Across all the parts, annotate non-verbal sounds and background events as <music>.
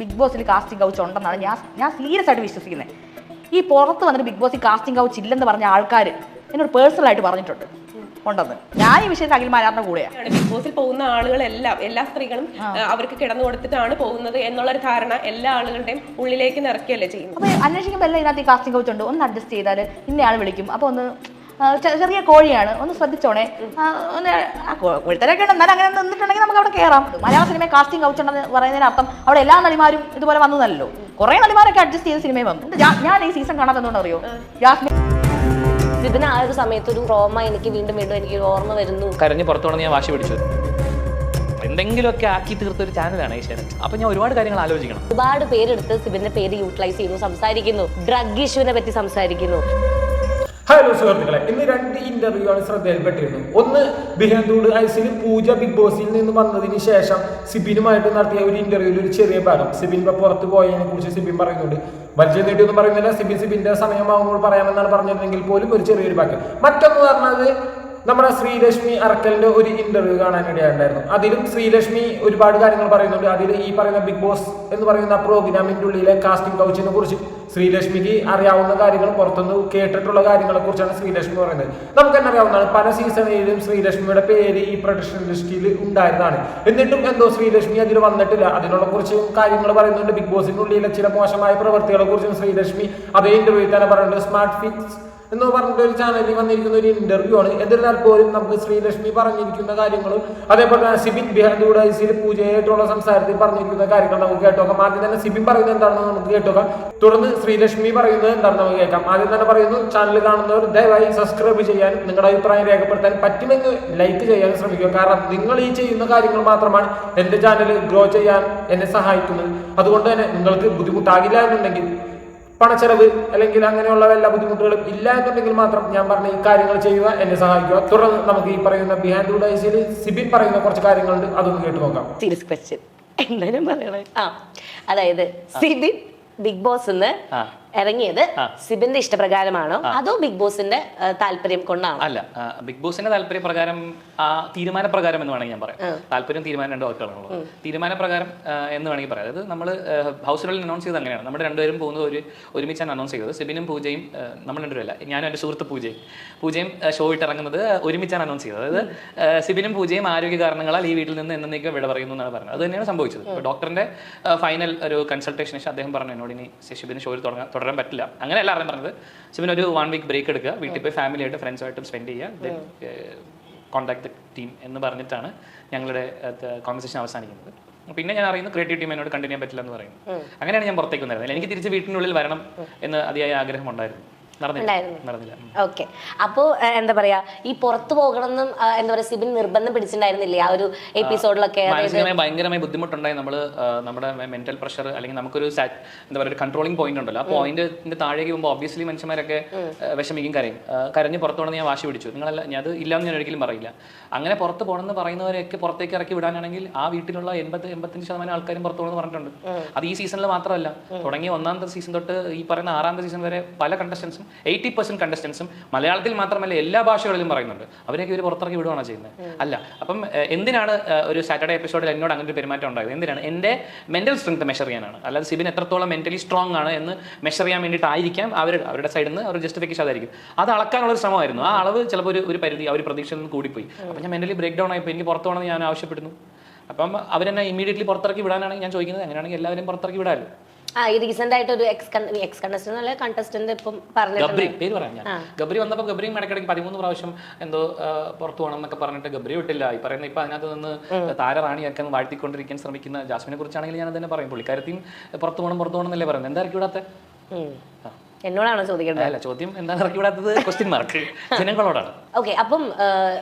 Big ബോസിൽ casting couch ഉണ്ടെന്നാണ് ഞാൻ ഞാൻ സീരിയസ് ആയിട്ട് വിശ്വസിക്കുന്നത് ഈ പുറത്ത് വന്നിട്ട് ബിഗ് ബോസിൽ കാസ്റ്റിംഗ് കൗച്ച് ഇല്ലെന്ന് പറഞ്ഞ ആൾക്കാർ എന്നോട് പേഴ്സണലായിട്ട് പറഞ്ഞിട്ടുണ്ട്. ഉണ്ടെന്ന്. ഞാൻ ഈ വിഷയത്തിൽ അഖിൽ മാരാറിന്റെ കൂടെയാണ് ബിഗ് ബോസിൽ പോകുന്ന ആളുകളെല്ലാം എല്ലാ സ്ത്രീകളും അവർക്ക് കിടന്നു കൊടുത്തിട്ടാണ് പോകുന്നത് എന്നുള്ള ഒരു ധാരണ എല്ലാ ആളുകളുടെയും ഉള്ളിലേക്ക് നിറയ്ക്കുകയല്ലേ ചെയ്യുന്നത്. അന്വേഷിക്കുമ്പോൾ എല്ലാം ഇതിനകത്ത് കാസ്റ്റിംഗ് കൗച്ച് ഉണ്ട്. ഒന്ന് അഡ്ജസ്റ്റ് ചെയ്താൽ ഇന്നയാൾ വിളിക്കും. അപ്പൊ ഒന്ന് ചെറിയ കോഴിയാണ്. ഒന്ന് ശ്രദ്ധിച്ചോണേ. ഒന്ന് കോഴിത്തരൊക്കെ ഉണ്ട്. എന്നാലും അങ്ങനെ നിന്നിട്ടുണ്ടെങ്കിൽ നമുക്ക് അവിടെ കയറാം മലയാള സിനിമ കാസ്റ്റിംഗ് കൗച്ചുണ്ടെന്ന് പറയുന്നതിന് അർത്ഥം അവിടെ എല്ലാ നടിമാരും ഇതുപോലെ വന്നതല്ലോ. കുറെ നടിമാരൊക്കെ അഡ്ജസ്റ്റ് ചെയ്ത് സിനിമയിൽ വന്നു. ഞാൻ- ഈ സീസൺ കാണാൻ എന്തുകൊണ്ട് അറിയോ ജാസ്മിൻ ഇതിന് ആ ഒരു സമയത്ത് ഒരു റോമ എനിക്ക് വീണ്ടും വീണ്ടും എനിക്ക് ഓർമ്മ വരുന്നു. കരഞ്ഞ് പുറത്തോണെന്ന് ഞാൻ വാശി പിടിച്ചത്. എന്തെങ്കിലുമൊക്കെ ആക്കി തീർത്ത ഒരു ചാനലാണ് ഏഷ്യാനെറ്റ്. അപ്പൊ ഞാൻ ഒരുപാട് കാര്യങ്ങൾ ആലോചിക്കണം. ഒരുപാട് പേരെടുത്ത് സിബിന്റെ പേര് യൂട്ടിലൈസ് ചെയ്യുന്നു സംസാരിക്കുന്നു. ഡ്രഗ് ഇഷ്യൂവിനെ പറ്റി സംസാരിക്കുന്നു. ഹലോ സുഹൃത്തുക്കളെ. ഇന്ന് രണ്ട് ഇന്റർവ്യൂ ആണ് ശ്രദ്ധയിൽപ്പെട്ടിരുന്നത്. ഒന്ന് ബിഹന്തൂട് ഐസിൽ പൂജ ബിഗ് ബോസിൽ നിന്ന് വന്നതിന് ശേഷം സിബിനുമായിട്ട് നടത്തിയ ഒരു ഇന്റർവ്യൂവിൽ ഒരു ചെറിയ ഭാഗം സിബിൻ പുറത്ത് പോയതിനെ കുറിച്ച് സിബിൻ പറയുന്നുണ്ട്. വലിയ നീട്ടിയൊന്നും പറയുന്നില്ല. സിബിൻ സിബിന്റെ സമയമാകുമ്പോൾ പറയാമെന്നാണ് പറഞ്ഞിരുന്നെങ്കിൽ പോലും ഒരു ചെറിയൊരു ഭാഗം മറ്റൊന്ന് പറഞ്ഞത് നമ്മുടെ ശ്രീലക്ഷ്മി അറക്കലിന്റെ ഒരു ഇന്റർവ്യൂ കാണാൻ ഇടയുണ്ടായിരുന്നു അതിലും ശ്രീലക്ഷ്മി ഒരുപാട് കാര്യങ്ങൾ പറയുന്നുണ്ട്. അതിൽ ഈ പറയുന്ന ബിഗ് ബോസ് എന്ന് പറയുന്ന പ്രോഗ്രാമിന്റെ ഉള്ളിലെ കാസ്റ്റിംഗ് കൗച്ചിനെ കുറിച്ച് ശ്രീലക്ഷ്മിക്ക് അറിയാവുന്ന കാര്യങ്ങൾ പുറത്തുനിന്ന് കേട്ടിട്ടുള്ള കാര്യങ്ങളെ കുറിച്ചാണ് ശ്രീലക്ഷ്മി പറയുന്നത്. നമുക്ക് തന്നെ അറിയാവുന്നതാണ് പല സീസണിലും ശ്രീലക്ഷ്മിയുടെ പേര് ഈ പ്രൊഡക്ഷൻ ഇൻഡസ്ട്രിയിൽ ഉണ്ടായിരുന്നതാണ്. എന്നിട്ടും എന്തോ ശ്രീലക്ഷ്മി അതിൽ വന്നിട്ടില്ല. അതിനുള്ള കുറച്ച് കാര്യങ്ങൾ പറയുന്നുണ്ട്. ബിഗ് ബോസിന്റെ ഉള്ളിലെ ചില മോശമായ പ്രവർത്തികളെ കുറിച്ചും ശ്രീലക്ഷ്മി അതേ ഇന്റർവ്യൂ തന്നെ പറയുന്നുണ്ട്. സ്മാർട്ട് ഫിക്സ് എന്ന് പറഞ്ഞിട്ട് ഒരു ചാനലിൽ വന്നിരിക്കുന്ന ഒരു ഇന്റർവ്യൂ ആണ്. എന്നിരുന്നാൽ പോലും നമുക്ക് ശ്രീലക്ഷ്മി പറഞ്ഞിരിക്കുന്ന കാര്യങ്ങളും അതേപോലെ തന്നെ സിബിൻ ബിഹാൻഡൂടെ ഐസിയിൽ പൂജയായിട്ടുള്ള സംസാരത്തിൽ പറഞ്ഞിരിക്കുന്ന കാര്യങ്ങൾ നമുക്ക് കേട്ടോക്കാം. ആദ്യം തന്നെ സിബിൻ പറയുന്നത് എന്താണെന്ന് നമുക്ക് കേട്ടോക്കാം. തുടർന്ന് ശ്രീലക്ഷ്മി പറയുന്നത് എന്താണെന്ന് നമുക്ക് കേൾക്കാം. ആദ്യം തന്നെ പറയുന്നു ചാനൽ കാണുന്നവർ ദയവായി സബ്സ്ക്രൈബ് ചെയ്യാനും നിങ്ങളുടെ അഭിപ്രായം രേഖപ്പെടുത്താൻ പറ്റുമെന്ന് ലൈക്ക് ചെയ്യാൻ ശ്രമിക്കുക. കാരണം നിങ്ങൾ ഈ ചെയ്യുന്ന കാര്യങ്ങൾ മാത്രമാണ് എന്റെ ചാനൽ ഗ്രോ ചെയ്യാൻ എന്നെ സഹായിക്കുന്നത്. അതുകൊണ്ട് തന്നെ നിങ്ങൾക്ക് ബുദ്ധിമുട്ടാകില്ല എന്നുണ്ടെങ്കിൽ പണച്ചെലവ് അല്ലെങ്കിൽ അങ്ങനെയുള്ള എല്ലാ ബുദ്ധിമുട്ടുകളും ഇല്ല എന്നുണ്ടെങ്കിൽ മാത്രം ഞാൻ പറഞ്ഞ ഈ കാര്യങ്ങൾ ചെയ്യുക എന്നെ സഹായിക്കുക. തുടർന്ന് നമുക്ക് ഈ പറയുന്ന ബിഹാൻഡ് വുഡൈസിൽ സിബിൻ പറയുന്ന കുറച്ച് കാര്യങ്ങളുണ്ട് അതൊന്ന് കേട്ട് നോക്കാം. സീരിയസ് ക്വസ്റ്റ്യൻ എന്തായാലും പറയണേ. ആ അതായത് സിബിൻ ബിഗ് ബോസ്. ഇറങ്ങിയത്. സിബിന്റെ ഇഷ്ടപ്രകാരമാണോ? അതോ ബിഗ് ബോസിന്റെ താല്പര്യം കൊണ്ടാണോ? അല്ല ബിഗ് ബോസിന്റെ താല്പര്യ പ്രകാരം ആ തീരുമാനപ്രകാരം എന്ന് വേണമെങ്കിൽ ഞാൻ പറയാം. താല്പര്യം തീരുമാനം രണ്ട് വാക്കുകളാണുള്ളത് തീരുമാനപ്രകാരം പ്രകാരം എന്ന് വേണമെങ്കിൽ പറയാം. അതായത് നമ്മൾ ഹൗസിനുള്ളിൽ അനൗൺസ് ചെയ്തത് അങ്ങനെയാണ്. നമ്മുടെ രണ്ടുപേരും പോകുന്നത് ഒരു ഒരുമിച്ചാണ് അനൗൺസ് ചെയ്തത്. സിബിനും പൂജയും നമ്മൾ രണ്ടുപേരല്ല ഞാനും എന്റെ സുഹൃത്ത് പൂജയും. പൂജയും ഷോ ഇട്ട് ഇറങ്ങുന്നത് ഒരുമിച്ചാണ് അനൗൺസ് ചെയ്തത്. അതായത് സിബിനും പൂജയും ആരോഗ്യ കാരണങ്ങളാൽ ഈ വീട്ടിൽ നിന്ന് എന്നേക്കും വിട പറയുന്നു എന്നാണ് പറഞ്ഞത്. അത് തന്നെയാണ് സംഭവിച്ചത്. ഡോക്ടറിന്റെ ഫൈനൽ ഒരു കൺസൾട്ടേഷൻ ശേഷം അദ്ദേഹം പറഞ്ഞു എന്നോട് ഇനി ഷിബിന് ഷോയിൽ തുടങ്ങാൻ തുടരാൻ പറ്റില്ല. അങ്ങനെയല്ല അറിയാൻ പറഞ്ഞത്. പിന്നെ ഒരു വൺ വീക്ക് ബ്രേക്ക് എടുക്കുക. വീട്ടിൽ പോയി ഫാമിലി ആയിട്ട് ഫ്രണ്ട്സുമായിട്ടും സ്പെൻഡ് ചെയ്യുക. കോൺടാക്ട് ദ ടീം എന്ന് പറഞ്ഞിട്ടാണ് ഞങ്ങളുടെ കോൺവെർസേഷൻ അവസാനിക്കുന്നത്. പിന്നെ ഞാൻ അറിയുന്നു ക്രിയേറ്റീവ് ടീം എന്നോട് കണ്ടിന്യൂ ചെയ്യാൻ പറ്റില്ല എന്ന് പറയുന്നു. അങ്ങനെയാണ് ഞാൻ പുറത്തേക്ക് വന്നിരുന്നത് എനിക്ക് തിരിച്ച് വീട്ടിനുള്ളിൽ വരണം എന്ന് അതിയായ ആഗ്രഹം ഉണ്ടായിരുന്നു ഓക്കെ. അപ്പോ എന്താ പറയാ ഈ പുറത്തു പോകണമെന്നും എന്താ പറയാ സിബിൻ നിർബന്ധം പിടിച്ചിട്ടുണ്ടായിരുന്നില്ലേ ആ ഒരു എപ്പിസോഡിലൊക്കെ? ഭയങ്കരമായി ബുദ്ധിമുട്ടുണ്ടായി നമ്മൾ നമ്മുടെ മെന്റൽ പ്രഷർ അല്ലെങ്കിൽ നമുക്കൊരു എന്താ പറയുക കൺട്രോളിംഗ് പോയിന്റ് ഉണ്ടല്ലോ. ആ പോയിന്റിന്റെ താഴേക്ക് പോകുമ്പോൾ ഒബ്വിയസ്ലി മനുഷ്യന്മാരൊക്കെ വിഷമിക്കും കരയും. കരഞ്ഞ് പുറത്തു പോകണമെന്ന് ഞാൻ വാശി പിടിച്ചു. നിങ്ങളല്ല ഞാൻ അത് ഇല്ലാന്ന് ഞാൻ ഒരിക്കലും പറയില്ല. അങ്ങനെ പുറത്ത് പോകണമെന്ന് പറയുന്നവരെയൊക്കെ പുറത്തേക്ക് ഇറക്കി വിടാനാണെങ്കിൽ ആ വീട്ടിലുള്ള എൺപത് എൺപത്തഞ്ച് ശതമാനം ആൾക്കാരും പുറത്തു പോകണമെന്ന് പറഞ്ഞിട്ടുണ്ട്. അത് ഈ സീസണിൽ മാത്രമല്ല. തുടങ്ങിയ ഒന്നാമത്തെ സീസൺ തൊട്ട് ഈ പറയുന്ന ആറാമത്തെ സീസൺ വരെ പല കണ്ടസ്റ്റൻസും എയ്റ്റി പെർസെന്റ് കണ്ടസ്റ്റൻസും മലയാളത്തിൽ മാത്രമല്ല എല്ലാ ഭാഷകളിലും പറയുന്നുണ്ട്. അവരെയൊക്കെ ഇവർ പുറത്തിറക്കി വിടുകയാണ് ചെയ്യുന്നത് അല്ല. അപ്പം എന്തിനാണ് ഒരു സാറ്റർഡേ എപ്പിസോഡിൽ എന്നോട് അങ്ങനെ ഒരു പെരുമാറ്റം ഉണ്ടായത്? എന്തിനാണ്? എന്റെ മെന്റൽ സ്ട്രെങ്ത് മെഷർ ചെയ്യാനാണ്. അല്ലാതെ സിബിൻ എത്രത്തോളം മെന്റലി സ്ട്രോങ് ആണ് എന്ന് മെഷർ ചെയ്യാൻ വേണ്ടിയിട്ടായിരിക്കാം അവർ അവരുടെ സൈഡിൽ നിന്ന് അവർ ജസ്റ്റിഫിക്കേഷൻ അതായിരിക്കും. അത് അളക്കാനുള്ള ഒരു ശ്രമമായിരുന്നു. ആ അളവ് ചിലപ്പോൾ ഒരു ഒരു പരിധി അവർ ഒരു പ്രതീക്ഷയിൽ നിന്ന് കൂടിപ്പോയി. അപ്പം ഞാൻ മെന്റലി ബ്രേക്ക് ഡൗൺ ആയിപ്പോൾ എനിക്ക് പുറത്തു പോകണമെന്ന് ഞാൻ ആവശ്യപ്പെടുന്നു. അപ്പം അവരെന്നെ ഇമീഡിയറ്റ്ലി പുറത്തിറക്കി വിടാനാണ് ഞാൻ ചോദിക്കുന്നത്. അങ്ങനെയാണെങ്കിൽ എല്ലാവരും പുറത്തിറക്കി വിടാമല്ലോ ആ ഈ റീസെന്റ് ആയിട്ട് ഒരു എക്സ് എക്സ് കണ്ടസ്റ്റന്റ് അല്ലെ കണ്ടസ്റ്റന്റ് ഇപ്പം ഗബ്രി വന്നപ്പോ പേര് പറയാം ഞാൻ. ഗബ്രി വന്നപ്പോൾ ഗബ്രിയും ഇടയ്ക്കിടയ്ക്ക് പതിമൂന്ന് പ്രാവശ്യം എന്തോ പുറത്തു പോകണം എന്നൊക്കെ പറഞ്ഞിട്ട് ഗബ്രി വിട്ടില്ല. ഈ പറയുന്ന ഇപ്പൊ അതിനകത്ത് നിന്ന് താരറാണിയൊക്കെ വാഴ്ത്തിക്കൊണ്ടിരിക്കാൻ ശ്രമിക്കുന്ന ജാസ്മിനെ കുറിച്ചാണെങ്കിൽ ഞാൻ തന്നെ പറയും. പുള്ളിക്കാരത്തെയും പുറത്തു പോകണം പുറത്തു പോകണം എന്നല്ലേ പറയുന്നത്. എന്തായിരിക്കും ഇവിടത്തെ. എന്നോടാണോ ചോദിക്കേണ്ടത്? അല്ല ചോദ്യം എന്താണ് ഇറക്കി വിടാത്തത്? Question mark <laughs> ജനങ്ങളോടാണ്. ഓക്കെ അപ്പം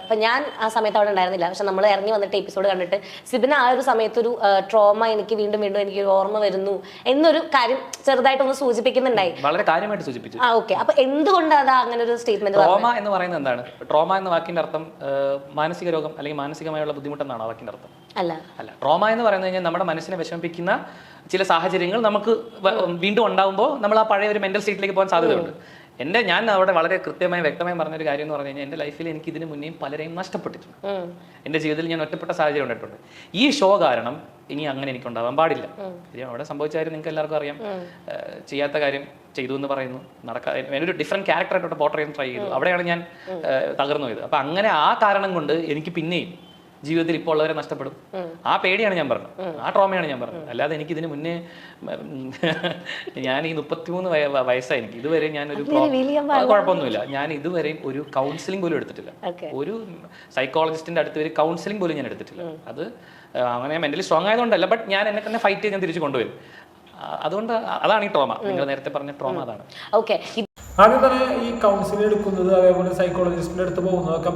ഇപ്പൊ ഞാൻ ആ സമയത്ത് അവിടെ ഉണ്ടായിരുന്നില്ല. പക്ഷെ നമ്മൾ ഇറങ്ങി വന്നിട്ട് എപ്പിസോഡ് കണ്ടിട്ട് സിബിന ആ ഒരു സമയത്ത് ഒരു ട്രോമ എനിക്ക് വീണ്ടും വീണ്ടും എനിക്ക് ഓർമ്മ വരുന്നു എന്നൊരു കാര്യം ചെറുതായിട്ട് ഒന്ന് സൂചിപ്പിക്കുന്നുണ്ടായി വളരെ കാര്യമായിട്ട് സൂചിപ്പിച്ചു. ആ ഓക്കെ അപ്പൊ എന്തുകൊണ്ട് അത് അങ്ങനെ ഒരു സ്റ്റേറ്റ്മെന്റ് ട്രോമ എന്ന് പറയുന്നത് എന്താണ്? ട്രോമ എന്ന വാക്കിന്റെ അർത്ഥം മാനസിക രോഗം അല്ലെങ്കിൽ മാനസികമായുള്ള ബുദ്ധിമുട്ടെന്നാണ് ആ വാക്കിന്റെ അർത്ഥം? അല്ല. അല്ല ട്രോമ എന്ന് പറയുന്നത് കഴിഞ്ഞാൽ നമ്മുടെ മനസ്സിനെ വിഷമിപ്പിക്കുന്ന ചില സാഹചര്യങ്ങൾ നമുക്ക് വീണ്ടും ഉണ്ടാകുമ്പോൾ നമ്മൾ ആ പഴയ ഒരു മെന്റൽ സ്റ്റേറ്റിലേക്ക് പോകാൻ സാധ്യതയുണ്ട്. എന്റെ ഞാൻ അവിടെ വളരെ കൃത്യമായി വ്യക്തമായി പറഞ്ഞ ഒരു കാര്യം എന്ന് പറഞ്ഞു കഴിഞ്ഞാൽ എന്റെ ലൈഫിൽ എനിക്ക് ഇതിന് മുന്നേയും പലരെയും നഷ്ടപ്പെട്ടിട്ടുണ്ട്. എന്റെ എന്റെ ജീവിതത്തിൽ ഞാൻ ഒറ്റപ്പെട്ട സാഹചര്യം ഉണ്ടായിട്ടുണ്ട്. ഈ ഷോ കാരണം ഇനി അങ്ങനെ എനിക്ക് ഉണ്ടാവാൻ പാടില്ല. അവിടെ സംഭവിച്ച കാര്യം നിങ്ങൾക്ക് എല്ലാവർക്കും അറിയാം. ചെയ്യാത്ത കാര്യം ചെയ്തു എന്ന് പറയുന്നു. നടക്കാൻ ഒരു ഡിഫറെന്റ് ക്യാരക്ടറായിട്ട് പോർട്രേ ചെയ്യാൻ ട്രൈ ചെയ്തു. അവിടെയാണ് ഞാൻ തകർന്നു പോയത്. അപ്പം അങ്ങനെ ആ കാരണം കൊണ്ട് എനിക്ക് പിന്നെയും ജീവിതത്തിൽ ഇപ്പോൾ ഉള്ളവരെ നഷ്ടപ്പെടും ആ പേടിയാണ് ഞാൻ പറഞ്ഞത്. ആ ട്രോമയാണ് ഞാൻ പറഞ്ഞത്. അല്ലാതെ എനിക്ക് ഇതിന് മുന്നേ ഞാൻ ഈ മുപ്പത്തിമൂന്ന് വയ വയസ്സായി. എനിക്ക് ഇതുവരെ ഞാൻ ഒരു കുഴപ്പമൊന്നുമില്ല. ഞാൻ ഇതുവരെയും ഒരു കൗൺസിലിംഗ് പോലും എടുത്തിട്ടില്ല. ഒരു സൈക്കോളജിസ്റ്റിന്റെ അടുത്ത് ഒരു കൗൺസിലിംഗ് പോലും ഞാൻ എടുത്തിട്ടില്ല. അത് അങ്ങനെ മെന്റലി സ്ട്രോങ് ആയതുകൊണ്ടല്ല ബട്ട് ഞാൻ എന്നെ തന്നെ ഫൈറ്റ് ചെയ്ത് ഞാൻ തിരിച്ചു കൊണ്ടുവരും. അതുകൊണ്ട് അതാണ് ഈ ട്രോമ നിങ്ങൾ നേരത്തെ പറഞ്ഞ ട്രോമ അതാണ്. ഓക്കെ. ആദ്യം തന്നെ ഈ കൗൺസിലിംഗ് എടുക്കുന്നത് അതേപോലെ സൈക്കോളജിസ്റ്റിന്റെ അടുത്ത് പോകുന്നതൊക്കെ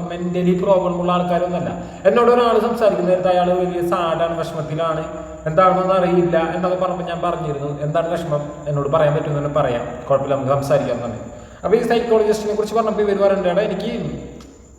പ്രോബ്ലം ഉള്ള ആൾക്കാരൊന്നുമല്ല. എന്നോട് ഒരാൾ സംസാരിക്കുന്ന നേരത്തെ അയാൾ വലിയ സാഡാണ് വിഷമത്തിലാണ് എന്താണെന്നൊന്നും അറിയില്ല എന്നൊക്കെ പറഞ്ഞപ്പോൾ ഞാൻ പറഞ്ഞിരുന്നു എന്താണ് വിഷമം? എന്നോട് പറയാൻ പറ്റുമെന്ന് പറയാം. കുഴപ്പമില്ല നമുക്ക് സംസാരിക്കാം തന്നെ അപ്പോൾ ഈ സൈക്കോളജിസ്റ്റിനെ കുറിച്ച് പറഞ്ഞപ്പോൾ ഇവർ പറയേണ്ടത് എനിക്ക്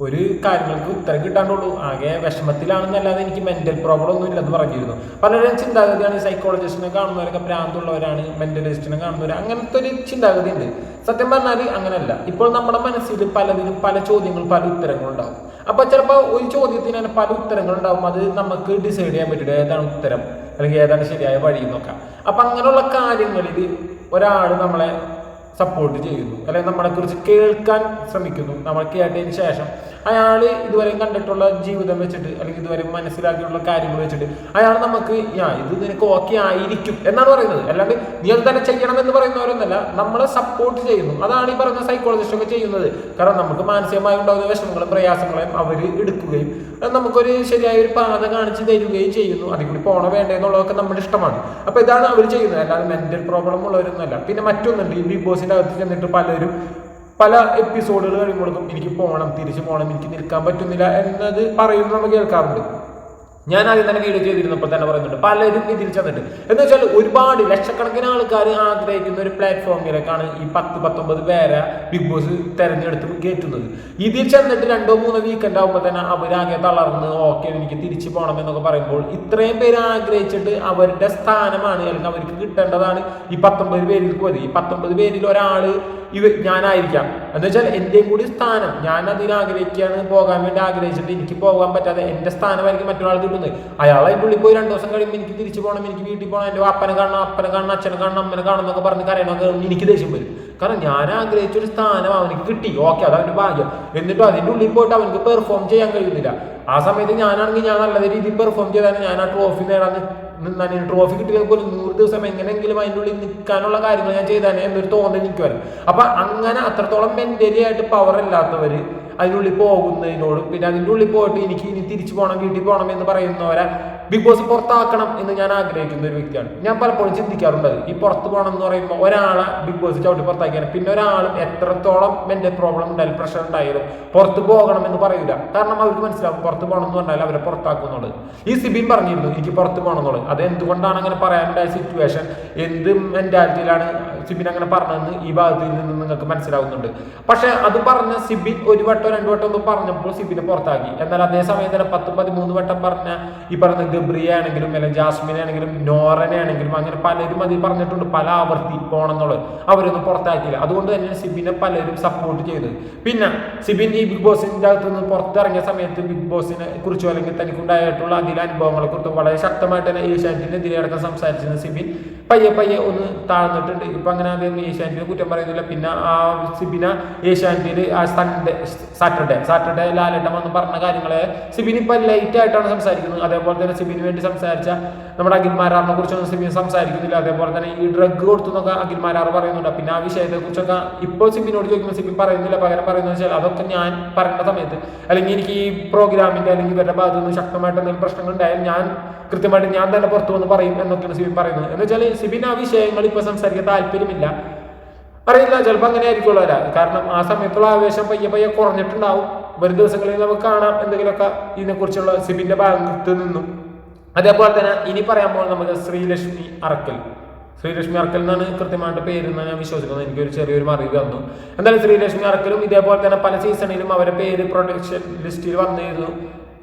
ഒരു കാര്യങ്ങൾക്ക് ഉത്തരം കിട്ടാണ്ടുള്ളൂ. ആകെ വിഷമത്തിലാണെന്നല്ലാതെ എനിക്ക് മെന്റൽ പ്രോബ്ലം ഒന്നും ഇല്ലെന്ന് പറഞ്ഞിരുന്നു. പലരും ചിന്താഗതിയാണ് സൈക്കോളജിസ്റ്റിനെ കാണുന്നവരൊക്കെ ഭ്രാന്തുള്ളവരാണ് മെന്റലിസ്റ്റിനെ കാണുന്നവർ അങ്ങനത്തെ ഒരു ചിന്താഗതി ഉണ്ട് സത്യം പറഞ്ഞാൽ അങ്ങനെയല്ല ഇപ്പോൾ നമ്മുടെ മനസ്സിൽ പലതിനും പല ചോദ്യങ്ങൾ പല ഉത്തരങ്ങളുണ്ടാവും. അപ്പൊ ചിലപ്പോൾ ഒരു ചോദ്യത്തിന് തന്നെ പല ഉത്തരങ്ങളുണ്ടാവും. അത് നമുക്ക് ഡിസൈഡ് ചെയ്യാൻ പറ്റില്ല. ഏതാണ് ഉത്തരം? അല്ലെങ്കിൽ ഏതാണ് ശരിയായ വഴി എന്നൊക്കെ. അപ്പൊ അങ്ങനെയുള്ള കാര്യങ്ങളിൽ ഒരാൾ നമ്മളെ സപ്പോർട്ട് ചെയ്യുന്നു. അല്ലെങ്കിൽ നമ്മളെ കുറിച്ച് കേൾക്കാൻ ശ്രമിക്കുന്നു. നമ്മൾ കേട്ടതിന് ശേഷം അയാൾ ഇതുവരെ കണ്ടിട്ടുള്ള ജീവിതം വെച്ചിട്ട് അല്ലെങ്കിൽ ഇതുവരെ മനസ്സിലാക്കിയിട്ടുള്ള കാര്യങ്ങൾ വെച്ചിട്ട് അയാൾ നമുക്ക് ആ ഇത് നിനക്ക് ഓക്കെ ആയിരിക്കും എന്നാണ് പറയുന്നത്. അല്ലാണ്ട് നീ അത് തന്നെ ചെയ്യണം എന്ന് പറയുന്നവരൊന്നല്ല നമ്മളെ സപ്പോർട്ട് ചെയ്യുന്നു. അതാണ് ഈ പറയുന്ന സൈക്കോളജിസ്റ്റ് ഒക്കെ ചെയ്യുന്നത്. കാരണം നമുക്ക് മാനസികമായി ഉണ്ടാകുന്ന വിഷമങ്ങളും പ്രയാസങ്ങളെയും അവർ എടുക്കുകയും നമുക്കൊരു ശരിയായ ഒരു പാത കാണിച്ച് തരികയും ചെയ്യുന്നു. അതിൽ കൂടി പോണ വേണ്ടെന്നുള്ളതൊക്കെ നമ്മുടെ ഇഷ്ടമാണ്. അപ്പൊ ഇതാണ് അവർ ചെയ്യുന്നത്. അല്ലാതെ മെന്റൽ പ്രോബ്ലം ഉള്ളവരൊന്നുമല്ല. പിന്നെ മറ്റൊന്നുണ്ട്. ഈ ബിഗ് ബോസിന്റെ അകത്ത് ചെന്നിട്ട് പലരും പല എപ്പിസോഡുകൾ കഴിയുമ്പോഴേക്കും എനിക്ക് പോകണം തിരിച്ചു പോകണം എനിക്ക് നിൽക്കാൻ പറ്റുന്നില്ല എന്നത് പറയുന്നത് നമ്മൾ കേൾക്കാറുണ്ട്. ഞാൻ ആദ്യം തന്നെ വീഡിയോ ചെയ്തിരുന്നപ്പോൾ തന്നെ പറയുന്നുണ്ട് പലരും ഇതിൽ ചെന്നിട്ട്. എന്ന് വെച്ചാൽ ഒരുപാട് ലക്ഷക്കണക്കിന് ആൾക്കാർ ആഗ്രഹിക്കുന്ന ഒരു പ്ലാറ്റ്ഫോമിലേക്കാണ് ഈ പത്ത് പത്തൊമ്പത് പേരെ ബിഗ് ബോസ് തെരഞ്ഞെടുത്ത് കയറ്റുന്നത്. ഇതിൽ ചെന്നിട്ട് രണ്ടോ മൂന്നോ വീക്കെൻഡ് ആകുമ്പോൾ തന്നെ അവരാകെ തളർന്ന് ഓക്കെ എനിക്ക് തിരിച്ചു പോകണം എന്നൊക്കെ പറയുമ്പോൾ ഇത്രയും പേര് ആഗ്രഹിച്ചിട്ട് അവരുടെ സ്ഥാനമാണ് അല്ലെങ്കിൽ അവർക്ക് കിട്ടേണ്ടതാണ് ഈ പത്തൊമ്പത് പേരിൽ പോയത് ഈ പത്തൊമ്പത് പേരിൽ ഒരാൾ ഇവ ഞാനായിരിക്കാം. എന്ന് വെച്ചാൽ എന്റെയും കൂടി സ്ഥാനം. ഞാൻ അതിന് പോകാൻ വേണ്ടി ആഗ്രഹിച്ചിട്ട് എനിക്ക് പോകാൻ പറ്റാതെ എന്റെ സ്ഥാനമായിരിക്കും മറ്റൊരാൾ കിട്ടുന്നത്. അയാൾ അതിന്റെ ഉള്ളിൽ പോയി രണ്ട് ദിവസം കഴിയുമ്പോൾ എനിക്ക് തിരിച്ചു പോകണം എനിക്ക് വീട്ടിൽ പോകണം എന്റെ അപ്പനെ കാണണം അപ്പനെ കാണണം അച്ഛനെ കാണണം അമ്മനെ കാണണം എന്നൊക്കെ പറഞ്ഞ് കരയണമൊക്കെ എനിക്ക് ദേഷ്യം വരും. കാരണം ഞാൻ ആഗ്രഹിച്ച ഒരു സ്ഥാനം അവനക്ക് കിട്ടി. ഓക്കെ അത് അവന്റെ ഭാഗ്യം. എന്നിട്ടും അതിന്റെ ഉള്ളിൽ പോയിട്ട് അവനക്ക് പെർഫോം ചെയ്യാൻ കഴിയുന്നില്ല. ആ സമയത്ത് ഞാനാണെങ്കിൽ ഞാൻ നല്ല രീതിയിൽ പെർഫോം ചെയ്താൽ ഞാൻ ആ ട്രോഫി നേടാൻ നിന്നാൻ ട്രോഫി കിട്ടിയില്ലെങ്കിൽ പോലും നൂറ് ദിവസം എങ്ങനെയെങ്കിലും അതിന്റെ ഉള്ളിൽ നിൽക്കാനുള്ള കാര്യങ്ങൾ ഞാൻ ചെയ്താലേ എന്നൊരു തോന്നൽ നിൽക്കുവാൻ അപ്പം അങ്ങനെ അത്രത്തോളം മെന്റലി ആയിട്ട് പവർ ഇല്ലാത്തവര് അതിനുള്ളിൽ പോകുന്നതിനോട് പിന്നെ അതിന്റെ ഉള്ളിൽ പോയിട്ട് എനിക്ക് ഇനി തിരിച്ചു പോകണം വീട്ടിൽ പോകണം എന്ന് പറയുന്നവരെ ബിഗ് ബോസ് പുറത്താക്കണം എന്ന് ഞാൻ ആഗ്രഹിക്കുന്ന ഒരു വ്യക്തിയാണ്. ഞാൻ പലപ്പോഴും ചിന്തിക്കാറുണ്ട് ഈ പുറത്ത് പോകണം എന്ന് പറയുമ്പോൾ ഒരാളെ ബിഗ് ബോസ് ചവിട്ടി പുറത്താക്കിയാണ് പിന്നെ ഒരാൾ എത്രത്തോളം മെന്റൽ പ്രോബ്ലം ഉണ്ടായാലും പ്രഷർ ഉണ്ടായാലും പുറത്ത് പോകണം എന്ന് പറയൂല. കാരണം അവർക്ക് മനസ്സിലാവും പുറത്ത് പോകണം എന്ന് പറഞ്ഞാൽ അവരെ പുറത്താക്കും എന്നുള്ളത്. ഈ സിബിൻ പറഞ്ഞിരുന്നു എനിക്ക് പുറത്ത് പോകണം എന്നുള്ളത്. അത് എന്തുകൊണ്ടാണ് അങ്ങനെ പറയാനുണ്ടായ സിറ്റുവേഷൻ എന്ത് മെന്റാലിറ്റിയിലാണ് സിബിൻ അങ്ങനെ പറഞ്ഞതെന്ന് ഈ ഭാഗത്തിൽ നിന്ന് നിങ്ങൾക്ക് മനസ്സിലാവുന്നുണ്ട്. പക്ഷെ അത് പറഞ്ഞ സിബിൻ ഒരു വട്ടം രണ്ടു വട്ടം ഒന്നും പറഞ്ഞപ്പോൾ സിബിനെ പുറത്താക്കി. എന്നാൽ അതേ സമയം തന്നെ പത്ത് പതിമൂന്ന് വട്ടം പറഞ്ഞ ഈ പറഞ്ഞ ഗബ്രിയ ആണെങ്കിലും അല്ലെങ്കിൽ ജാസ്മിനെ ആണെങ്കിലും നോറനെ ആണെങ്കിലും അങ്ങനെ പലരും അതിൽ പറഞ്ഞിട്ടുണ്ട് പല ആവർത്തി പോകണം എന്നുള്ളത് അവരൊന്നും പുറത്താക്കിയില്ല. അതുകൊണ്ട് തന്നെ സിബിനെ പലരും സപ്പോർട്ട് ചെയ്തത്. പിന്നെ സിബിൻ ഈ ബിഗ് ബോസിന്റെ അകത്ത് നിന്ന് പുറത്തിറങ്ങിയ സമയത്ത് ബിഗ് ബോസിനെ കുറിച്ചോ അല്ലെങ്കിൽ തനിക്കുണ്ടായിട്ടുള്ള അതിലെ അനുഭവങ്ങളെ കുറിച്ചും വളരെ ശക്തമായിട്ട് തന്നെ ഏഷ്യാനെറ്റിനെതിരെ അടക്കം സംസാരിച്ചിരുന്ന സിബിൻ പയ്യെ പയ്യെ ഒന്ന് താഴ്ന്നിട്ടുണ്ട്. ഇപ്പൊ അങ്ങനെ അദ്ദേഹം ഏഷ്യാനെറ്റിനെ കുറ്റം പറയുന്നില്ല. പിന്നെ ആ സിബിന ഏഷ്യാനെറ്റിൽ ആ സൺഡേ സാറ്റർഡേ സാറ്റർഡേ ലാലേട്ടൻ വന്ന് പറഞ്ഞ കാര്യങ്ങളെ സിബിൻ ഇപ്പൊ ലൈറ്റ് ആയിട്ടാണ് സംസാരിക്കുന്നത്. അതേപോലെ തന്നെ സിബിന് വേണ്ടി സംസാരിച്ച നമ്മുടെ അഖിൽമാരാറിനെ കുറിച്ചൊന്നും സിബി സംസാരിക്കുന്നില്ല. അതേപോലെ തന്നെ ഈ ഡ്രഗ് കൊടുത്തു എന്നൊക്കെ അഖിൽമാരാർ പറയുന്നുണ്ട്. പിന്നെ ആ വിഷയത്തെ കുറിച്ചൊക്കെ ഇപ്പോൾ സിബിനോട് ചോദിക്കുമ്പോൾ സിബി പറയുന്നില്ല. പകരം പറയുന്നത് വെച്ചാൽ അതൊക്കെ ഞാൻ പറയേണ്ട സമയത്ത് അല്ലെങ്കിൽ എനിക്ക് ഈ പ്രോഗ്രാമിന്റെ അല്ലെങ്കിൽ ഇവരുടെ ഭാഗത്ത് നിന്ന് ശക്തമായിട്ട് എന്തെങ്കിലും പ്രശ്നങ്ങൾ ഉണ്ടായാലും ഞാൻ കൃത്യമായിട്ട് ഞാൻ തന്നെ പുറത്തു വന്ന് പറയും എന്നൊക്കെയാണ് സിബിൻ പറയുന്നത്. എന്ന് വെച്ചാൽ സിബിൻ ആ വിഷയങ്ങൾ ഇപ്പോൾ സംസാരിക്കാൻ താല്പര്യമില്ല. അറിയില്ല. ചിലപ്പോൾ അങ്ങനെ ആയിരിക്കുമല്ലോ കാരണം ആ സമയത്തുള്ള ആവേശം പയ്യെ പയ്യെ കുറഞ്ഞിട്ടുണ്ടാവും. വരും ദിവസങ്ങളിൽ നമുക്ക് കാണാം എന്തെങ്കിലുമൊക്കെ ഇതിനെക്കുറിച്ചുള്ള സിബിന്റെ ഭാഗത്ത് നിന്നും. അതേപോലെ തന്നെ ഇനി പറയാൻ പോകുന്നത് നമുക്ക് ശ്രീലക്ഷ്മി അറക്കൽ. ശ്രീലക്ഷ്മി അറക്കൽ എന്നാണ് കൃത്യമായിട്ട് പേര് എന്നാണ് ഞാൻ വിശ്വസിക്കുന്നത്. എനിക്കൊരു ചെറിയൊരു അറിവ് തന്നു എന്തായാലും ശ്രീലക്ഷ്മി അറക്കലും ഇതേപോലെ തന്നെ പല സീസണിലും അവരുടെ പേര് പ്രൊഡക്ഷൻ ലിസ്റ്റിൽ വന്നിരുന്നു.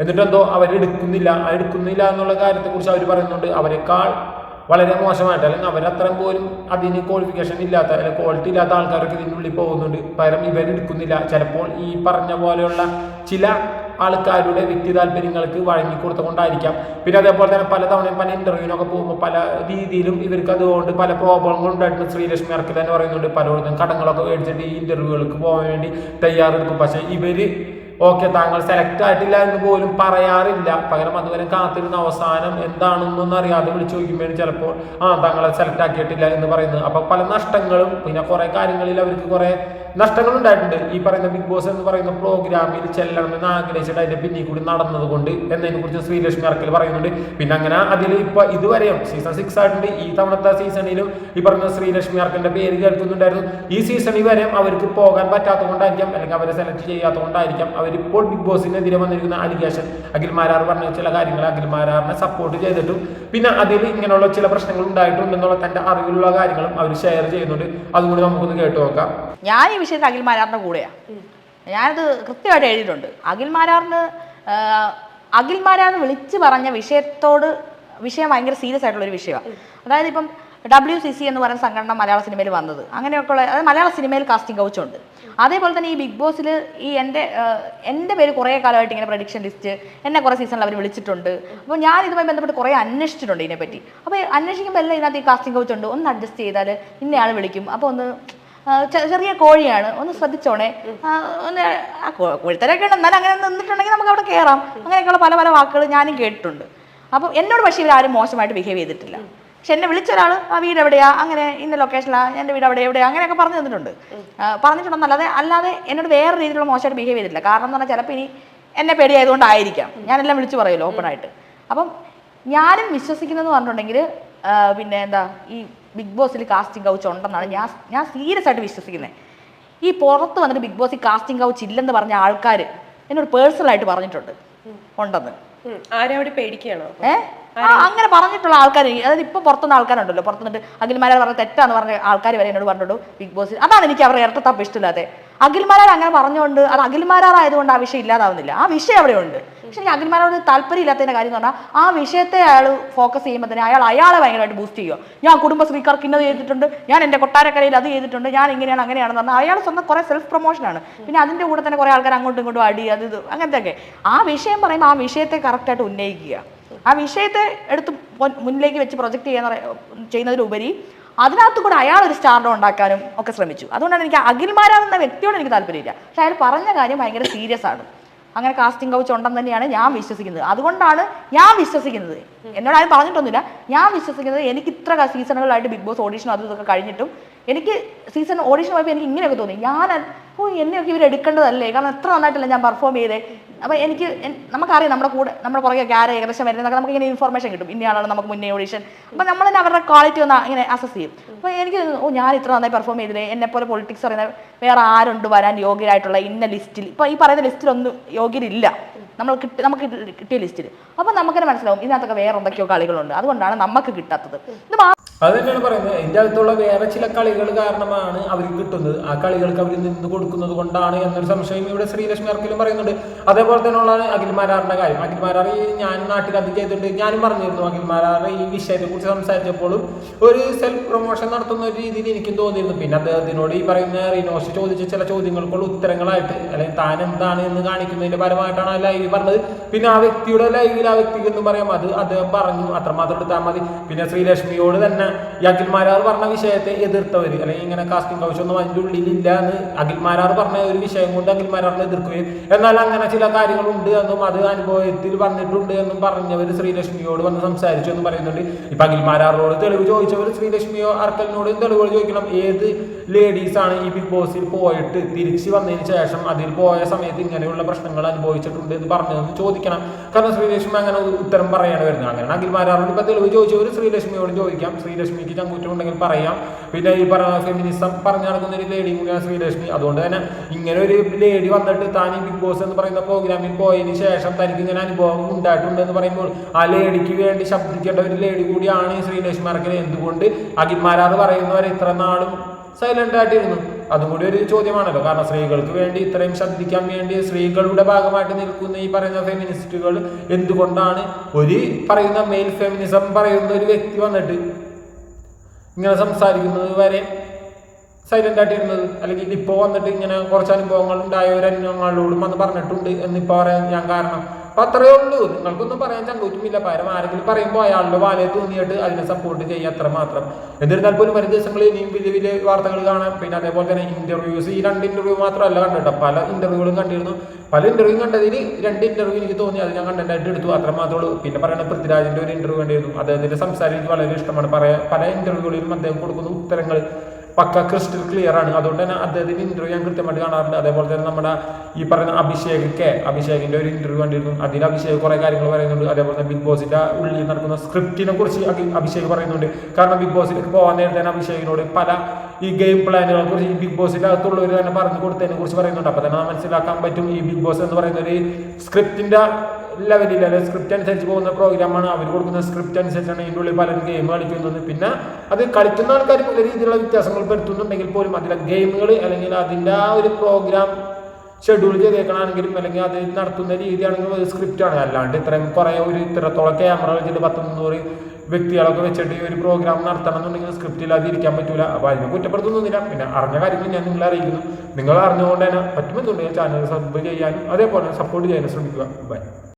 എന്നിട്ടെന്തോ അവരെടുക്കുന്നില്ല എടുക്കുന്നില്ല. എന്നുള്ള കാര്യത്തെക്കുറിച്ച് അവർ പറയുന്നുണ്ട്. അവരെക്കാൾ വളരെ മോശമായിട്ട് അല്ലെങ്കിൽ അവരത്രയും പോലും അതിന് ക്വാളിഫിക്കേഷൻ ഇല്ലാത്ത അല്ലെങ്കിൽ ക്വാളിറ്റി ഇല്ലാത്ത ആൾക്കാരൊക്കെ ഇതിനുള്ളിൽ പോകുന്നുണ്ട്. പകരം ഇവരെടുക്കുന്നില്ല ചിലപ്പോൾ ഈ പറഞ്ഞ പോലെയുള്ള ചില ആൾക്കാരുടെ വ്യക്തി താല്പര്യങ്ങൾക്ക് വഴങ്ങി കൊടുത്തുകൊണ്ടായിരിക്കാം. പിന്നെ അതേപോലെ തന്നെ പല തവണയും പല ഇന്റർവ്യൂവിനൊക്കെ പോകുമ്പോൾ പല രീതിയിലും ഇവർക്ക് അതുകൊണ്ട് പല പ്രോബ്ലങ്ങളും ഉണ്ടായിട്ടുണ്ട് ശ്രീലക്ഷ്മി ഇറക്കി തന്നെ പറയുന്നുണ്ട് പലയിടത്തും കടങ്ങളൊക്കെ മേടിച്ചിട്ട് ഈ ഇന്റർവ്യൂകൾക്ക് പോകാൻ വേണ്ടി തയ്യാറെടുക്കും. പക്ഷേ ഇവർ ഓക്കെ താങ്കൾ സെലക്ട് ആയിട്ടില്ല എന്ന് പോലും പറയാറില്ല. പകരം അതുവരെ കാത്തിരുന്ന അവസാനം എന്താണെന്നൊന്നും അറിയാതെ വിളിച്ചു ചോദിക്കുമ്പോൾ ചിലപ്പോൾ ആ താങ്കളെ സെലക്ട് ആക്കിയിട്ടില്ല എന്ന് പറയുന്നത്. അപ്പൊ പല നഷ്ടങ്ങളും പിന്നെ കുറെ കാര്യങ്ങളിൽ അവർക്ക് കുറെ നഷ്ടങ്ങൾ ഉണ്ടായിട്ടുണ്ട് ഈ പറയുന്ന ബിഗ് ബോസ് എന്ന് പറയുന്ന പ്രോഗ്രാമിൽ ചെല്ലണമെന്ന് ആഗ്രഹിച്ചിട്ട് അതിന്റെ പിന്നിൽ കൂടി നടന്നത് കൊണ്ട് എന്നതിനെ കുറിച്ച് ശ്രീലക്ഷ്മി അറക്കൽ പറയുന്നുണ്ട്. പിന്നെ അങ്ങനെ അതിൽ ഇപ്പൊ ഇതുവരെയും സീസൺ സിക്സ് ആയിട്ടുണ്ട്. ഈ തവണത്തെ സീസണിലും ഈ പറഞ്ഞ ശ്രീലക്ഷ്മി അറക്കലിന്റെ പേര് കേൾക്കുന്നുണ്ടായിരുന്നു. ഈ സീസണിൽ വരെയും അവർക്ക് പോകാൻ പറ്റാത്തതുകൊണ്ടായിരിക്കാം അല്ലെങ്കിൽ അവരെ സെലക്ട് ചെയ്യാത്തതുകൊണ്ടായിരിക്കാം അവരിപ്പോൾ ബിഗ് ബോസിനെതിരെ വന്നിരിക്കുന്ന അലിഗേഷൻ. അഖിൽ മാരാർ പറഞ്ഞ ചില കാര്യങ്ങൾ അഖിൽ മാരാറിനെ സപ്പോർട്ട് ചെയ്തിട്ടും പിന്നെ അതിൽ ഇങ്ങനെയുള്ള ചില പ്രശ്നങ്ങൾ ഉണ്ടായിട്ടുണ്ടെന്നുള്ള തന്റെ അറിവിലുള്ള കാര്യങ്ങളും അവർ ഷെയർ ചെയ്യുന്നുണ്ട്. അതുകൊണ്ട് നമുക്കൊന്ന് കേട്ടു നോക്കാം. ഞാൻ ഈ വിഷയത്തിൽ അഖിൽ മാരാറിന്റെ കൂടെയാണ് ഞാനത് കൃത്യമായിട്ട് എഴുതിയിട്ടുണ്ട്. അഖിൽ മാരാറിന് അഖിൽ മാരാറിന് വിളിച്ച് പറഞ്ഞ വിഷയത്തോട് വിഷയം ഭയങ്കര സീരിയസ് ആയിട്ടുള്ള ഒരു വിഷയമാണ് അതായത് ഇപ്പം ഡബ്ല്യു സി സി എന്ന് പറയുന്ന സംഘടന മലയാള സിനിമയിൽ വന്നത്. അങ്ങനെയൊക്കെ ഉള്ള അതായത് മലയാള സിനിമയിൽ കാസ്റ്റിംഗ് കൗച്ചുണ്ട് അതേപോലെ തന്നെ ഈ ബിഗ് ബോസിൽ ഈ എന്റെ എന്റെ പേര് കുറേ കാലമായിട്ട് ഇങ്ങനെ പ്രഡിക്ഷൻ ലിസ്റ്റ് എന്നെ കുറേ സീസണിൽ അവർ വിളിച്ചിട്ടുണ്ട്. അപ്പോൾ ഞാൻ ഇതുമായി ബന്ധപ്പെട്ട് കുറേ അന്വേഷിച്ചിട്ടുണ്ട് ഇതിനെപ്പറ്റി. അപ്പോൾ അന്വേഷിക്കുമ്പോൾ എല്ലാം ഇതിനകത്ത് ഈ കാസ്റ്റിംഗ് കൗച്ചുണ്ട് ഒന്ന് അഡ്ജസ്റ്റ് ചെയ്താൽ ഇന്നയാൾ വിളിക്കും. അപ്പോൾ ഒന്ന് ചെറിയ കോഴിയാണ്. ഒന്ന് ശ്രദ്ധിച്ചോണേ. ഒന്ന് ആ കോഴിത്തരൊക്കെ ഉണ്ട്. എന്നാലും അങ്ങനെ നിന്നിട്ടുണ്ടെങ്കിൽ നമുക്ക് അവിടെ കയറാം അങ്ങനെയൊക്കെയുള്ള പല പല വാക്കുകൾ ഞാനും കേട്ടിട്ടുണ്ട്. അപ്പം എന്നോട് പക്ഷേ ഇവരാരും മോശമായിട്ട് ബിഹേവ് ചെയ്തിട്ടില്ല. പക്ഷെ എന്നെ വിളിച്ച ഒരാൾ ആ വീട് എവിടെയാ? അങ്ങനെ ഇന്ന ലൊക്കേഷനാ എന്റെ വീട് അവിടെ എവിടെയാ? അങ്ങനെയൊക്കെ പറഞ്ഞു തന്നിട്ടുണ്ട്. പറഞ്ഞിട്ടുണ്ടെന്നല്ലാതെ അല്ലാതെ എന്നോട് വേറെ രീതിയിലുള്ള മോശമായിട്ട് ബിഹേവ് ചെയ്തിട്ടില്ല. കാരണം എന്ന് പറഞ്ഞാൽ ചിലപ്പോൾ ഇനി എന്നെ പേടിയായതുകൊണ്ടായിരിക്കാം. ഞാനെല്ലാം വിളിച്ചു പറയുമല്ലോ ഓപ്പണായിട്ട് അപ്പം ഞാനും വിശ്വസിക്കുന്നതെന്ന് പറഞ്ഞിട്ടുണ്ടെങ്കിൽ പിന്നെ എന്താ ഈ ബിഗ് ബോസിൽ കാസ്റ്റിംഗ് കൗച്ച് ഉണ്ടെന്നാണ് ഞാൻ ഞാൻ സീരിയസ് ആയിട്ട് വിശ്വസിക്കുന്നത് ഈ പുറത്ത് വന്നിട്ട് ബിഗ് ബോസിൽ കാസ്റ്റിംഗ് കൗച്ച് ഇല്ലെന്ന് പറഞ്ഞ ആൾക്കാർ എന്നോട് പേഴ്സണലായിട്ട് പറഞ്ഞിട്ടുണ്ട്. ഉണ്ടെന്ന്. ഉം. ആരവിടെ പേടിക്കുകയാണോ? ഏ? അങ്ങനെ പറഞ്ഞിട്ടുള്ള ആൾക്കാർ അതായത് ഇപ്പൊ പുറത്തുനിന്ന് ആൾക്കാരുണ്ടല്ലോ. പുറത്തുനിന്നിട്ട് അഖിൽമാരാർ പറഞ്ഞ തെറ്റാന്ന് പറഞ്ഞ ആൾക്കാർ വരെ എന്നോട് പറഞ്ഞിട്ടുണ്ട് ബിഗ് ബോസ് അതാണ് എനിക്ക് അവരുടെ ഇരട്ടത്തപ്പ് ഇഷ്ടമില്ലാതെ അഖിൽമാരാർ അങ്ങനെ പറഞ്ഞുകൊണ്ട് അത് അഖിൽമാരാർ ആയതുകൊണ്ട് ആ വിഷയം ഇല്ലാതാവുന്നില്ല. ആ വിഷയം അവിടെ ഉണ്ട് പക്ഷെ എനിക്ക് അഖിൽമാരോട് താല്പര്യം ഇല്ലാത്തതിന്റെ കാര്യം എന്ന് പറഞ്ഞാൽ ആ വിഷയത്തെ അയാൾ ഫോക്കസ് ചെയ്യുമ്പോൾ തന്നെ അയാൾ അയാളെ ഭയങ്കരമായിട്ട് ബൂസ്റ്റ് ചെയ്യുക. ഞാൻ കുടുംബശ്രീക്കാർക്ക് ഇന്നത് ചെയ്തിട്ടുണ്ട് ഞാൻ എന്റെ കൊട്ടാരക്കരയിൽ അത് ചെയ്തിട്ടുണ്ട് ഞാൻ ഇങ്ങനെയാണ് അങ്ങനെയാണെന്ന് പറഞ്ഞാൽ അയാൾ സ്വന്തം കുറേ സെൽഫ് പ്രൊമോഷനാണ് പിന്നെ അതിന്റെ കൂടെ തന്നെ കുറേ ആൾക്കാർ അങ്ങോട്ടും ഇങ്ങോട്ടും അടി അത് ഇത് അങ്ങനത്തെയൊക്കെ. ആ വിഷയം പറയുമ്പോൾ ആ വിഷയത്തെ കറക്റ്റായിട്ട് ഉന്നയിക്കുക. ആ വിഷയത്തെ എടുത്ത് മുന്നിലേക്ക് വെച്ച് പ്രൊജക്റ്റ് ചെയ്യാൻ ചെയ്യുന്നതിലുപരി അതിനകത്ത് കൂടെ അയാൾ ഒരു സ്റ്റാർഡം ഉണ്ടാക്കാനും ഒക്കെ ശ്രമിച്ചു. അതുകൊണ്ടാണ് എനിക്ക് അഖിൽമാരാകുന്ന വ്യക്തിയോട് എനിക്ക് താല്പര്യമില്ല. പക്ഷെ അയാൾ പറഞ്ഞ കാര്യം ഭയങ്കര സീരിയസ് ആണ്. അങ്ങനെ കാസ്റ്റിംഗ് കൗച്ച് ഉണ്ടെന്ന് തന്നെയാണ് ഞാൻ വിശ്വസിക്കുന്നത്. അതുകൊണ്ടാണ് ഞാൻ വിശ്വസിക്കുന്നത്. എന്നോട് ആരും പറഞ്ഞിട്ടൊന്നുമില്ല. ഞാൻ വിശ്വസിക്കുന്നത് എനിക്ക് ഇത്ര സീസണുകളായിട്ട് ബിഗ് ബോസ് ഓഡീഷൻ അതും ഇതൊക്കെ കഴിഞ്ഞിട്ടും എനിക്ക് സീസൺ ഓഡീഷൻ പോയപ്പോൾ എനിക്ക് ഇങ്ങനെയൊക്കെ തോന്നി. ഞാൻ ഓ എന്നെയൊക്കെ ഇവർ എടുക്കേണ്ടതല്ലേ? കാരണം എത്ര നന്നായിട്ടല്ല ഞാൻ പെർഫോം ചെയ്തേ? അപ്പോൾ എനിക്ക് നമുക്കറിയാം നമ്മുടെ കൂടെ നമ്മുടെ പുറകെ ആരെ ഏകദേശം വരുന്നതൊക്കെ നമുക്ക് ഇങ്ങനെ ഇൻഫർമേഷൻ കിട്ടും. ഇന്നയാളാണ് നമുക്ക് മുന്നേ ഓഡീഷൻ അപ്പോൾ നമ്മൾ തന്നെ അവരുടെ ക്വാളിറ്റി ഒന്ന് ഇങ്ങനെ അസസ് ചെയ്യും. അപ്പോൾ എനിക്ക് ഓ ഞാൻ ഇത്ര നന്നായി പെർഫോം ചെയ്തില്ലേ? എന്നെപ്പോലെ പോലെ പൊളിറ്റിക്സ് പറയുന്ന വേറെ ആരുണ്ട് വരാൻ യോഗ്യരായിട്ടുള്ള ഇന്ന ലിസ്റ്റിൽ ഇപ്പോൾ ഈ പറയുന്ന ലിസ്റ്റിലൊന്നും യോഗ്യരില്ല. നമ്മൾ കിട്ടി നമുക്ക് കിട്ടിയ ലിസ്റ്റിൽ അപ്പോൾ നമുക്കെന്നെ മനസ്സിലാവും ഇതിനകത്തൊക്കെ വേറെ എന്തൊക്കെയോ കളികളുണ്ട്. അതുകൊണ്ടാണ് നമുക്ക് കിട്ടാത്തത്. ഇത് അത് തന്നെയാണ് പറയുന്നത്? ഇതിന്റെ അകത്തുള്ള വേറെ ചില കളികൾ കാരണമാണ് അവർക്ക് കിട്ടുന്നത്. ആ കളികൾക്ക് അവർ നിന്ന് കൊടുക്കുന്നത് കൊണ്ടാണ് എന്നൊരു സംശയം ഇവിടെ ശ്രീലക്ഷ്മി അർക്കിലും പറയുന്നുണ്ട്. അതേപോലെ തന്നെയുള്ള അഖിൽമാരാറിന്റെ കാര്യം. അഖിൽമാരാർ ഞാൻ നാട്ടിൽ അത് ചെയ്തിട്ടുണ്ട് ഞാനും പറഞ്ഞിരുന്നു അഖിൽമാരാർ ഈ വിഷയത്തെ കുറിച്ച് സംസാരിച്ചപ്പോഴും ഒരു സെൽഫ് പ്രൊമോഷൻ നടത്തുന്ന ഒരു രീതിയിൽ എനിക്കും തോന്നിയിരുന്നു. പിന്നെ അദ്ദേഹത്തിനോട് ഈ പറയുന്ന റിനോഷ് ചോദിച്ച ചില ചോദ്യങ്ങൾക്കുള്ള ഉത്തരങ്ങളായിട്ട് അല്ലെങ്കിൽ താൻ എന്താണ് എന്ന് കാണിക്കുന്നതിന്റെ പരമായിട്ടാണ് ആ ലൈവ് പറഞ്ഞത്. പിന്നെ ആ വ്യക്തിയുടെ ലൈവിൽ ആ വ്യക്തിക്ക് എന്ന് പറയാം. അത് അദ്ദേഹം പറഞ്ഞു. അത്രമാത്രം എടുത്താൽ മതി. പിന്നെ ശ്രീലക്ഷ്മിയോട് തന്നെ അഖിൽമാരാർ പറഞ്ഞ വിഷയത്തെ എതിർത്തവർ അല്ലെങ്കിൽ ഇങ്ങനെ കാസ്റ്റിംഗ് കൗശൊന്നും അതിന്റെ ഉള്ളിലില്ല എന്ന് അഖിൽമാരാർ പറഞ്ഞ ഒരു വിഷയം കൊണ്ട് അഖിൽമാരാറിനെ എതിർക്കുകയും എന്നാൽ അങ്ങനെ ചില കാര്യങ്ങളുണ്ട് എന്നും അത് അനുഭവത്തിൽ വന്നിട്ടുണ്ട് എന്നും പറഞ്ഞവർ ശ്രീലക്ഷ്മിയോട് വന്ന് സംസാരിച്ചു എന്ന് പറയുന്നുണ്ട്. ഇപ്പൊ അഖിൽമാരാറോട് തെളിവ് ചോദിച്ചവർ ശ്രീലക്ഷ്മിയോ അർക്കലിനോട് തെളിവ് ചോദിക്കണം? ഏത് ലേഡീസ് ആണ് ഈ ബിഗ് ബോസിൽ പോയിട്ട് തിരിച്ചു വന്നതിന് ശേഷം അതിൽ പോയ സമയത്ത് ഇങ്ങനെയുള്ള പ്രശ്നങ്ങൾ അനുഭവിച്ചിട്ടുണ്ട് എന്ന് പറഞ്ഞതെന്ന് ചോദിക്കണം. കാരണം ശ്രീലക്ഷ്മി അങ്ങനെ ഉത്തരം പറയാണ് വരുന്നത്. അങ്ങനെ അഖിൽമാരാറോട് ഇപ്പൊ തെളിവ് ചോദിച്ചവർ ശ്രീലക്ഷ്മിയോട് ചോദിക്കാം. ശ്രീലക്ഷ്മിക്ക് ചങ്കൂറ്റം ഉണ്ടെങ്കിൽ പറയാം. പിന്നെ ഈ പറഞ്ഞ ഫെമിനിസം പറഞ്ഞു നടക്കുന്ന ഒരു ലേഡി കൂടിയാണ് ശ്രീലക്ഷ്മി. അതുകൊണ്ട് തന്നെ ഇങ്ങനെ ഒരു ലേഡി വന്നിട്ട് താൻ ഈ ബിഗ് ബോസ് എന്ന് പറയുന്ന പ്രോഗ്രാമിൽ പോയതിന് ശേഷം തനിക്ക് ഇങ്ങനെ അനുഭവം ഉണ്ടായിട്ടുണ്ട് എന്ന് പറയുമ്പോൾ ആ ലേഡിക്ക് വേണ്ടി ശബ്ദിക്കേണ്ട ഒരു ലേഡി കൂടിയാണ് ഈ ശ്രീലക്ഷ്മി അറക്കൽ എന്തുകൊണ്ട്? അഖിൽമാരാറ് പറയുന്നവരെ ഇത്ര നാളും സൈലന്റ് ആയിട്ടിരുന്നു. അതും കൂടി ഒരു ചോദ്യമാണല്ലോ. കാരണം സ്ത്രീകൾക്ക് വേണ്ടി ഇത്രയും ശബ്ദിക്കാൻ വേണ്ടി സ്ത്രീകളുടെ ഭാഗമായിട്ട് നിൽക്കുന്ന ഈ പറയുന്ന ഫെമിനിസ്റ്റുകൾ എന്തുകൊണ്ടാണ്? ഒരു പറയുന്ന മെയിൽ ഫെമിനിസം പറയുന്ന ഒരു വ്യക്തി വന്നിട്ട് ഇങ്ങനെ സംസാരിക്കുന്നത് വരെ സൈലന്റ് ആയിട്ടിരുന്നത് അല്ലെങ്കിൽ ഇപ്പോൾ വന്നിട്ട് ഇങ്ങനെ കുറച്ച് അനുഭവങ്ങൾ ഉണ്ടായവരന്യങ്ങളോടും വന്ന് പറഞ്ഞിട്ടുണ്ട് എന്നിപ്പോൾ പറയാൻ ഞാൻ കാരണം. അപ്പൊ അത്രയേ ഉള്ളൂ. നിങ്ങൾക്കൊന്നും പറയാൻ ചങ്കൂറ്റുമില്ല പകരം ആരെങ്കിലും പറയുമ്പോൾ അയാളുടെ വാലയെ തോന്നിയിട്ട് അതിനെ സപ്പോർട്ട് ചെയ്യുക അത്ര മാത്രം. എന്നിരുന്നാൽ പോലും വരും ദിവസങ്ങളിൽ ഇനിയും വലിയ വലിയ വാർത്തകൾ കാണാം. പിന്നെ അതേപോലെ തന്നെ ഇന്റർവ്യൂസ് ഈ രണ്ട് ഇന്റർവ്യൂ മാത്രമല്ല കണ്ടിട്ടോ പല ഇന്റർവ്യൂകളും കണ്ടിരുന്നു. പല ഇന്റർവ്യൂ കണ്ടതിൽ രണ്ട് ഇന്റർവ്യൂ എനിക്ക് തോന്നി. അത് ഞാൻ കണ്ടന്റായിട്ട് എടുത്തു. അത്ര മാത്രമേ ഉള്ളൂ പിന്നെ പറയുന്നത് പൃഥ്വിരാജിന്റെ ഒരു ഇന്റർവ്യൂ കണ്ടിരുന്നു. അദ്ദേഹത്തിന്റെ സംസാരം എനിക്ക് വളരെ ഇഷ്ടമാണ്. പറയാൻ പല ഇന്റർവ്യൂകളിലും അദ്ദേഹം കൊടുക്കുന്ന ഉത്തരങ്ങൾ പക്ക ക്രിസ്റ്റൽ ക്ലിയർ ആണ്. അതുകൊണ്ട് തന്നെ അദ്ദേഹത്തിന്റെ ഇന്റർവ്യൂ ഞാൻ കൃത്യമായിട്ട് കാണാറുണ്ട്. അതേപോലെ തന്നെ നമ്മുടെ ഈ പറയുന്ന അഭിഷേക് കെ അഭിഷേകിന്റെ ഒരു ഇന്റർവ്യൂ കണ്ടിരുന്നു. അതിൽ അഭിഷേക് കുറെ കാര്യങ്ങൾ പറയുന്നുണ്ട്. അതേപോലെ തന്നെ ബിഗ് ബോസിന്റെ ഉള്ളിൽ നടക്കുന്ന സ്ക്രിപ്റ്റിനെ കുറിച്ച് അഭിഷേക് പറയുന്നുണ്ട്. കാരണം ബിഗ് ബോസിലേക്ക് പോകാൻ നേരത്തെ തന്നെ അഭിഷേകിനോട് പല ഈ ഗെയിം പ്ലാനുകളെ കുറിച്ച് ഈ ബിഗ് ബോസിന്റെ അകത്തുള്ളവർ തന്നെ പറഞ്ഞു കൊടുത്തതിനെ കുറിച്ച് പറയുന്നുണ്ട്. അപ്പൊ തന്നെ മനസ്സിലാക്കാൻ പറ്റും ഈ ബിഗ് ബോസ് എന്ന് പറയുന്ന ഒരു സ്ക്രിപ്റ്റിന്റെ ലെവലിൽ അല്ലെങ്കിൽ സ്ക്രിപ്റ്റ് അനുസരിച്ച് പോകുന്ന പ്രോഗ്രാമാണ് അവർ കൊടുക്കുന്ന സ്ക്രിപ്റ്റ് അനുസരിച്ചാണ് ഇതിന്റെ ഉള്ളിൽ പലരും ഗെയിം കളിക്കുന്നത്. പിന്നെ അത് കളിക്കുന്ന ആൾക്കാർ പല രീതിയിലുള്ള വ്യത്യാസങ്ങൾ വരുത്തുന്നുണ്ടെങ്കിൽ പോലും അതിലെ ഗെയിമുകൾ അല്ലെങ്കിൽ അതിന്റെ ആ ഒരു പ്രോഗ്രാം ഷെഡ്യൂൾ ചെയ്തേക്കണമെങ്കിലും അല്ലെങ്കിൽ അത് നടത്തുന്ന രീതിയാണെങ്കിലും ഒരു ആണ്. അല്ലാണ്ട് ഇത്രയും കുറേ ഒരു ഇത്രത്തോളം ക്യാമറ വെച്ചിട്ട് പത്ത് മുന്നൂറ് വ്യക്തികളൊക്കെ വെച്ചിട്ട് ഒരു പ്രോഗ്രാം നടത്തണം എന്നുണ്ടെങ്കിൽ സ്ക്രിപ്റ്റ് ഇല്ലാതെ ഇരിക്കാൻ പറ്റൂല. അപ്പോൾ അതിനെ കുറ്റപ്പെടുത്തുന്നില്ല പിന്നെ അറിഞ്ഞ കാര്യങ്ങൾ ഞാൻ നിങ്ങളെ അറിയിക്കുന്നു. നിങ്ങൾ അറിഞ്ഞുകൊണ്ട് തന്നെ പറ്റുമെന്നുണ്ടെങ്കിൽ ചാനൽ സബ് ചെയ്യാനും അതേപോലെ സപ്പോർട്ട് ചെയ്യാനും ശ്രമിക്കുക. ബൈ